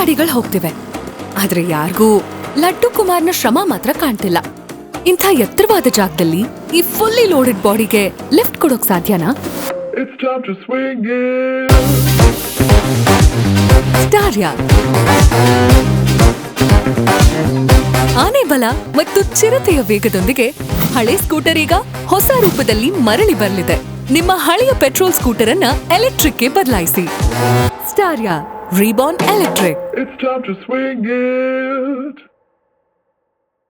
ಗಾಡಿಗಳು ಹೋಗ್ತಿವೆ. ಆದ್ರೆ ಯಾರಿಗೂ ಲಡ್ಡು ಕುಮಾರ್ನ ಶ್ರಮ ಮಾತ್ರ ಕಾಣ್ತಿಲ್ಲ. ಇಂಥ ಎತ್ತರವಾದ ಜಾಗದಲ್ಲಿ ಈ ಫುಲ್ಲಿ ಲೋಡೆಡ್ ಬಾಡಿಗೆ ಲಿಫ್ಟ್ ಕೊಡೋಕ್ ಸಾಧ್ಯನಾ? ಆನೆ ಬಲ ಮತ್ತು ಚಿರತೆಯ ವೇಗದೊಂದಿಗೆ ಹಳೆ ಸ್ಕೂಟರ್ ಈಗ ಹೊಸ ರೂಪದಲ್ಲಿ ಮರಳಿ ಬರಲಿದೆ. ನಿಮ್ಮ ಹಳೆಯ ಪೆಟ್ರೋಲ್ ಸ್ಕೂಟರ್ ಅನ್ನ ಎಲೆಕ್ಟ್ರಿಕ್ಗೆ ಬದಲಾಯಿಸಿ. ಸ್ಟಾರಿಯಾ ರೀಬಾರ್ನ್ ಎಲೆಕ್ಟ್ರಿಕ್